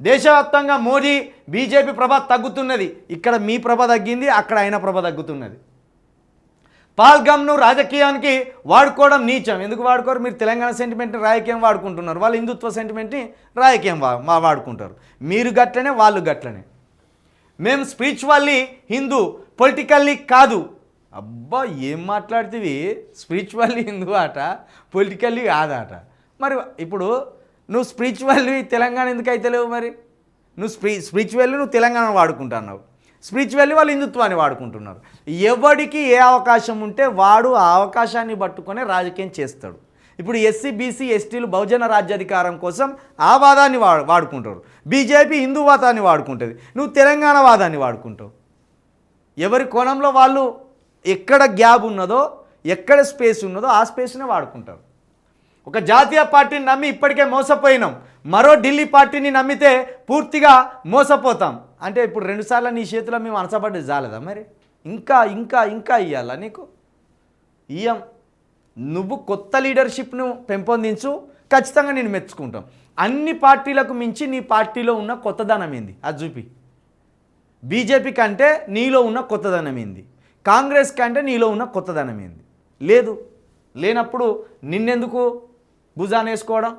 దేశవ్యాప్తంగా మోడీ బీజేపీ ప్రభ తగ్గుతున్నది. ఇక్కడ మీ ప్రభ తగ్గింది అక్కడ ఆయన ప్రభ తగ్గుతున్నది. పాల్గమ్ను రాజకీయానికి వాడుకోవడం నీచం. ఎందుకు వాడుకోరు? మీరు తెలంగాణ సెంటిమెంట్ని రాజకీయం వాడుకుంటున్నారు. వాళ్ళు హిందుత్వ సెంటిమెంట్ని రాజకీయం వా వాడుకుంటారు. మీరు గట్లనే వాళ్ళు గట్లనే. మేము స్పిరిచువల్లీ హిందూ పొలిటికల్లీ కాదు. అబ్బా ఏం మాట్లాడుతుంది స్పిరిచువల్లీ హిందూ ఆట పొలిటికల్లీ కాదాట. మరి ఇప్పుడు నువ్వు స్పిరిచువల్వి తెలంగాణ ఎందుకు అయితే లేవు మరి? నువ్వు స్పి స్పిరిచువల్లీ నువ్వు తెలంగాణ వాడుకుంటున్నావు. స్పిరిచువల్లీ వాళ్ళు హిందుత్వాన్ని వాడుకుంటున్నారు. ఎవడికి ఏ అవకాశం ఉంటే వాడు ఆ అవకాశాన్ని పట్టుకొని రాజకీయం చేస్తాడు. ఇప్పుడు ఎస్సీ బీసీ ఎస్టీలు బహుజన రాజ్యాధికారం కోసం ఆ వాదాన్ని వాడు వాడుకుంటారు. బీజేపీ హిందూ వాదాన్ని వాడుకుంటుంది. నువ్వు తెలంగాణ వాదాన్ని వాడుకుంటావు. ఎవరి కోణంలో వాళ్ళు ఎక్కడ గ్యాప్ ఉన్నదో ఎక్కడ స్పేస్ ఉన్నదో ఆ స్పేస్నే వాడుకుంటారు. ఒక జాతీయ పార్టీని నమ్మి ఇప్పటికే మోసపోయినాం. మరో ఢిల్లీ పార్టీని నమ్మితే పూర్తిగా మోసపోతాం. అంటే ఇప్పుడు రెండుసార్లు నీ చేతిలో మేము అనసపడ్డది జాలేదా మరి? ఇంకా ఇంకా ఇంకా ఇవ్వాలా నీకు? ఇయ్యం నువ్వు కొత్త లీడర్షిప్ను పెంపొందించు ఖచ్చితంగా నేను మెచ్చుకుంటాం. అన్ని పార్టీలకు మించి నీ పార్టీలో ఉన్న కొత్తదనం ఏంది? అది చూపి. బీజేపీ కంటే నీలో ఉన్న కొత్తదనం ఏంది? కాంగ్రెస్ కంటే నీలో ఉన్న కొత్తదనం ఏంది? లేదు. లేనప్పుడు నిన్నెందుకు భుజానేసుకోవడం